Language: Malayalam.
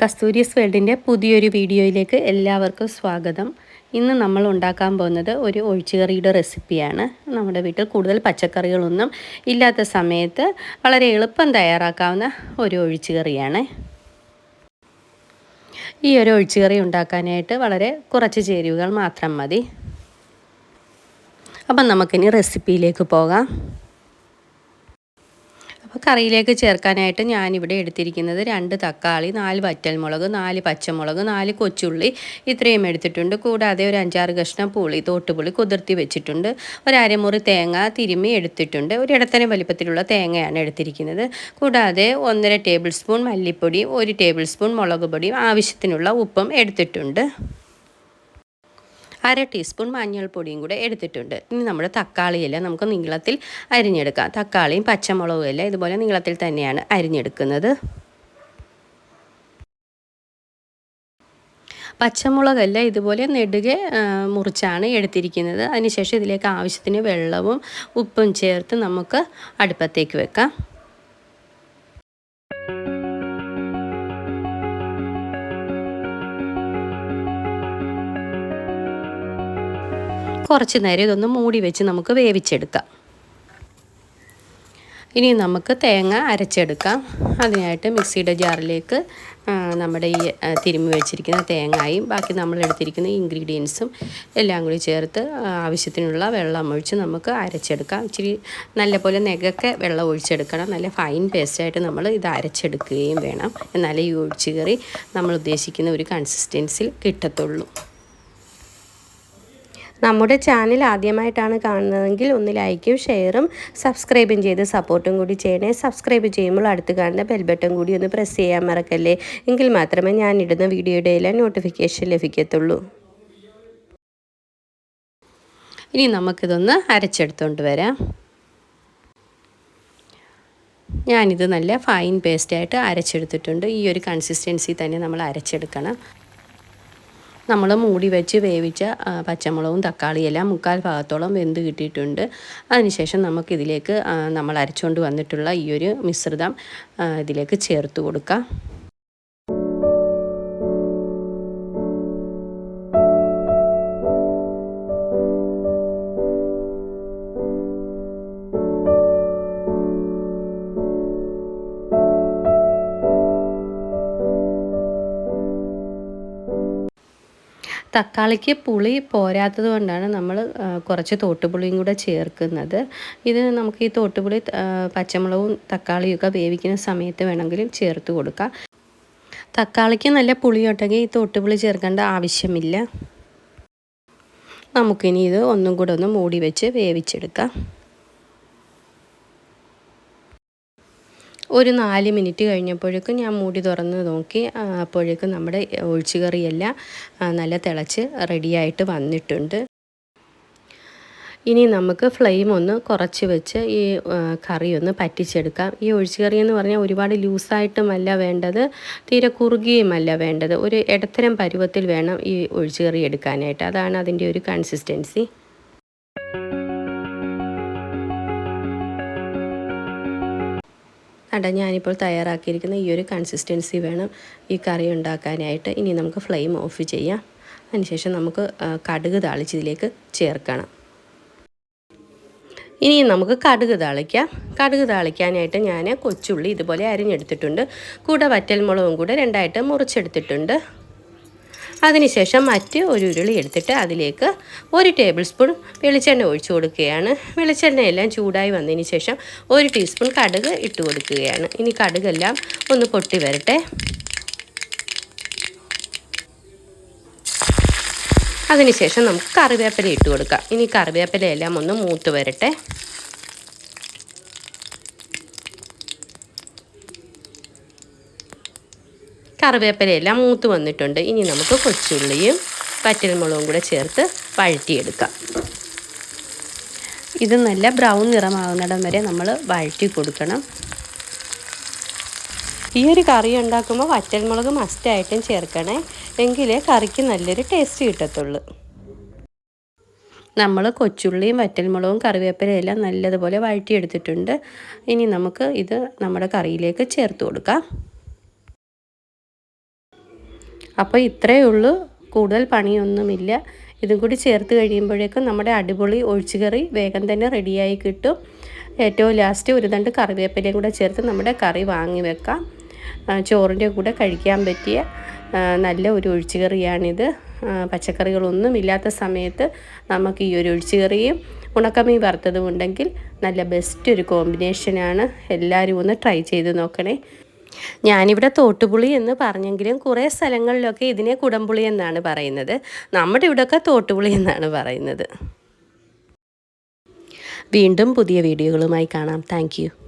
കസ്തൂരിയസ് വേൾഡിന്റെ പുതിയൊരു വീഡിയോയിലേക്ക് എല്ലാവർക്കും സ്വാഗതം. ഇന്ന് നമ്മൾ ഉണ്ടാക്കാൻ പോകുന്നത് ഒരു ഒഴിച്ചുകറിയുടെ റെസിപ്പിയാണ്. നമ്മുടെ വീട്ടിൽ കൂടുതൽ പച്ചക്കറികളൊന്നും ഇല്ലാത്ത സമയത്ത് വളരെ എളുപ്പം തയ്യാറാക്കാവുന്ന ഒരു ഒഴിച്ചുകറിയാണ്. ഈ ഒരു ഒഴിച്ചുകറി ഉണ്ടാക്കാനായിട്ട് വളരെ കുറച്ച് ചേരുവകൾ മാത്രം മതി. അപ്പം നമുക്കിനി റെസിപ്പിയിലേക്ക് പോകാം. അപ്പോൾ കറിയിലേക്ക് ചേർക്കാനായിട്ട് ഞാനിവിടെ എടുത്തിരിക്കുന്നത് രണ്ട് തക്കാളി നാല് വറ്റൽമുളക് നാല് പച്ചമുളക് നാല് കൊച്ചുള്ളി ഇത്രയും എടുത്തിട്ടുണ്ട്. കൂടാതെ ഒരു അഞ്ചാറ് കഷ്ണം പുളി തോട്ടുപുളി കുതിർത്തി വെച്ചിട്ടുണ്ട്. ഒരു തേങ്ങ തിരുമ്മി എടുത്തിട്ടുണ്ട്. ഒരു ഇടത്തന വലിപ്പത്തിലുള്ള തേങ്ങയാണ് എടുത്തിരിക്കുന്നത്. കൂടാതെ ഒന്നര ടേബിൾ സ്പൂൺ മല്ലിപ്പൊടി ഒരു ടേബിൾ സ്പൂൺ മുളക് പൊടിയും ആവശ്യത്തിനുള്ള ഉപ്പും എടുത്തിട്ടുണ്ട്. അര ടീസ്പൂൺ മഞ്ഞൾപ്പൊടിയും കൂടെ എടുത്തിട്ടുണ്ട്. ഇനി നമ്മുടെ തക്കാളിയെല്ലാം നമുക്ക് നീളത്തിൽ അരിഞ്ഞെടുക്കാം. തക്കാളിയും പച്ചമുളകും എല്ലാം ഇതുപോലെ നീളത്തിൽ തന്നെയാണ് അരിഞ്ഞെടുക്കുന്നത്. പച്ചമുളകെല്ലാം ഇതുപോലെ നെടുകെ മുറിച്ചാണ് എടുത്തിരിക്കുന്നത്. അതിനുശേഷം ഇതിലേക്ക് ആവശ്യത്തിന് വെള്ളവും ഉപ്പും ചേർത്ത് നമുക്ക് അടുപ്പത്തേക്ക് വെക്കാം. കുറച്ച് നേരം ഇതൊന്ന് മൂടി വെച്ച് നമുക്ക് വേവിച്ചെടുക്കാം. ഇനി നമുക്ക് തേങ്ങ അരച്ചെടുക്കാം. അതിനായിട്ട് മിക്സിയുടെ ജാറിലേക്ക് നമ്മുടെ ഈ തിരുമ്മി വെച്ചിരിക്കുന്ന തേങ്ങയും ബാക്കി നമ്മൾ എടുത്തിരിക്കുന്ന ഇൻഗ്രീഡിയൻസും എല്ലാം കൂടി ചേർത്ത് ആവശ്യത്തിനുള്ള വെള്ളം ഒഴിച്ച് നമുക്ക് അരച്ചെടുക്കാം. ഇച്ചിരി നല്ലപോലെ നെഗൊക്കെ വെള്ളം ഒഴിച്ചെടുക്കണം. നല്ല ഫൈൻ പേസ്റ്റായിട്ട് നമ്മൾ ഇത് അരച്ചെടുക്കുകയും വേണം. എന്നാലേ ഈ ഒഴിച്ചു കയറി നമ്മൾ ഉദ്ദേശിക്കുന്ന ഒരു കൺസിസ്റ്റൻസിൽ കിട്ടത്തുള്ളൂ. നമ്മുടെ ചാനൽ ആദ്യമായിട്ടാണ് കാണുന്നതെങ്കിൽ ഒന്ന് ലൈക്കും ഷെയറും സബ്സ്ക്രൈബും ചെയ്ത് സപ്പോർട്ടും കൂടി ചെയ്യണേ. സബ്സ്ക്രൈബ് ചെയ്യുമ്പോൾ അടുത്ത് കാണുന്ന ബെൽ ബട്ടൺ കൂടി ഒന്ന് പ്രസ് ചെയ്യാൻ മറക്കല്ലേ. എങ്കിൽ മാത്രമേ ഞാൻ ഇടുന്ന വീഡിയോയുടെ എല്ലാം നോട്ടിഫിക്കേഷൻ ലഭിക്കത്തുള്ളൂ. ഇനി നമുക്കിതൊന്ന് അരച്ചെടുത്തുകൊണ്ട് വരാം. ഞാനിത് നല്ല ഫൈൻ പേസ്റ്റായിട്ട് അരച്ചെടുത്തിട്ടുണ്ട്. ഈ ഒരു കൺസിസ്റ്റൻസി തന്നെ നമ്മൾ അരച്ചെടുക്കണം. നമ്മൾ മൂടി വെച്ച് വേവിച്ച പച്ചമുളകും തക്കാളിയെല്ലാം മുക്കാൽ ഭാഗത്തോളം വെന്ത് കിട്ടിയിട്ടുണ്ട്. അതിനുശേഷം നമുക്കിതിലേക്ക് നമ്മൾ അരച്ചുകൊണ്ട് വന്നിട്ടുള്ള ഈ ഒരു മിശ്രിതം ഇതിലേക്ക് ചേർത്ത് കൊടുക്കാം. തക്കാളിക്ക് പുളി പോരാത്തത് കൊണ്ടാണ് നമ്മൾ കുറച്ച് തോട്ടുപുളിയും കൂടെ ചേർക്കുന്നത്. ഇത് നമുക്ക് ഈ തോട്ടുപുളി പച്ചമുളകും തക്കാളിയൊക്കെ വേവിക്കുന്ന സമയത്ത് വേണമെങ്കിലും ചേർത്ത് കൊടുക്കാം. തക്കാളിക്ക് നല്ല പുളിയുണ്ടെങ്കിൽ ഈ തോട്ടുപുളി ചേർക്കേണ്ട ആവശ്യമില്ല. നമുക്കിനി ഇത് ഒന്നും കൂടെ ഒന്ന് മൂടി വെച്ച് വേവിച്ചെടുക്കാം. ഒരു നാല് മിനിറ്റ് കഴിഞ്ഞപ്പോഴേക്കും ഞാൻ മൂടി തുറന്ന് നോക്കി. അപ്പോഴേക്കും നമ്മുടെ ഒഴിച്ചുകറിയെല്ലാം നല്ല തിളച്ച് റെഡിയായിട്ട് വന്നിട്ടുണ്ട്. ഇനി നമുക്ക് ഫ്ലെയിം ഒന്ന് കുറച്ച് വെച്ച് ഈ കറി ഒന്ന് പറ്റിച്ചെടുക്കാം. ഈ ഒഴിച്ചുകറി എന്ന് പറഞ്ഞാൽ ഒരുപാട് ലൂസായിട്ടുമല്ല വേണ്ടത് തീരെ കുറുകിയുമല്ല വേണ്ടത്. ഒരു ഇടത്തരം പരുവത്തിൽ വേണം ഈ ഒഴിച്ചുകറി എടുക്കാനായിട്ട്. അതാണ് അതിന്റെ ഒരു കൺസിസ്റ്റൻസി അട ഞാനിപ്പോൾ തയ്യാറാക്കിയിരിക്കുന്ന ഈ ഒരു കൺസിസ്റ്റൻസി വേണം ഈ കറി ഉണ്ടാക്കാനായിട്ട്. ഇനി നമുക്ക് ഫ്ലെയിം ഓഫ് ചെയ്യാം. അതിനുശേഷം നമുക്ക് കടുക് താളിച്ച് ഇതിലേക്ക് ചേർക്കണം. ഇനി നമുക്ക് കടുക് താളിക്കാം. കടുക് താളിക്കാനായിട്ട് ഞാൻ കൊച്ചുള്ളി ഇതുപോലെ അരിഞ്ഞെടുത്തിട്ടുണ്ട്. കൂടെ വറ്റൽമുളകും കൂടെ രണ്ടായിട്ട് മുറിച്ചെടുത്തിട്ടുണ്ട്. അതിനുശേഷം മറ്റ് ഒരു ഉരുളി എടുത്തിട്ട് അതിലേക്ക് ഒരു ടേബിൾ സ്പൂൺ വെളിച്ചെണ്ണ ഒഴിച്ചു കൊടുക്കുകയാണ്. വെളിച്ചെണ്ണയെല്ലാം ചൂടായി വന്നതിന് ശേഷം ഒരു ടീസ്പൂൺ കടുക് ഇട്ട് കൊടുക്കുകയാണ്. ഇനി കടുകെല്ലാം ഒന്ന് പൊട്ടി വരട്ടെ. അതിനുശേഷം നമുക്ക് കറിവേപ്പില ഇട്ട് കൊടുക്കാം. ഇനി കറിവേപ്പിലയെല്ലാം ഒന്ന് മൂത്ത് വരട്ടെ. കറിവേപ്പിലയെല്ലാം മൂത്ത് വന്നിട്ടുണ്ട്. ഇനി നമുക്ക് കൊച്ചുള്ളിയും പറ്റൽമുളകും കൂടെ ചേർത്ത് വഴറ്റിയെടുക്കാം. ഇത് നല്ല ബ്രൗൺ നിറമാകുന്നിടം വരെ നമ്മൾ വഴറ്റി കൊടുക്കണം. ഈ ഒരു കറി ഉണ്ടാക്കുമ്പോൾ വറ്റൽമുളക് മസ്റ്റായിട്ടും ചേർക്കണേ. എങ്കിലേ കറിക്ക് നല്ലൊരു ടേസ്റ്റ് കിട്ടത്തുള്ളൂ. നമ്മൾ കൊച്ചുള്ളിയും വറ്റൽമുളകും കറിവേപ്പിലയും എല്ലാം നല്ലതുപോലെ വഴറ്റിയെടുത്തിട്ടുണ്ട്. ഇനി നമുക്ക് ഇത് നമ്മുടെ കറിയിലേക്ക് ചേർത്ത് കൊടുക്കാം. അപ്പോൾ ഇത്രയേ ഉള്ളൂ. കൂടുതൽ പണിയൊന്നുമില്ല. ഇതും കൂടി ചേർത്ത് കഴിയുമ്പോഴേക്കും നമ്മുടെ അടിപൊളി ഒഴിച്ചുകറി വേഗം തന്നെ റെഡിയായി കിട്ടും. ഏറ്റവും ലാസ്റ്റ് ഒരു തണ്ട് കറിവേപ്പിലയും കൂടെ ചേർത്ത് നമ്മുടെ കറി വാങ്ങി വെക്കാം. ചോറിന്റെ കൂടെ കഴിക്കാൻ പറ്റിയ നല്ല ഒരു ഒഴിച്ചുകറിയാണിത്. പച്ചക്കറികളൊന്നും ഇല്ലാത്ത സമയത്ത് നമുക്ക് ഈ ഒരു ഒഴിച്ചുകറിയും ഉണക്കമീൻ വറുത്തതും ഉണ്ടെങ്കിൽ നല്ല ബെസ്റ്റ് ഒരു കോമ്പിനേഷനാണ് എല്ലാവരും ഒന്ന് ട്രൈ ചെയ്ത് നോക്കണേ. ഞാനിവിടെ തോട്ടുപുളി എന്ന് പറഞ്ഞെങ്കിലും കുറേ സ്ഥലങ്ങളിലൊക്കെ ഇതിനെ കുടംപുളി എന്നാണ് പറയുന്നത്. നമ്മുടെ ഇവിടെയൊക്കെ തോട്ടുപുളി എന്നാണ് പറയുന്നത്. വീണ്ടും പുതിയ വീഡിയോകളുമായി കാണാം. താങ്ക്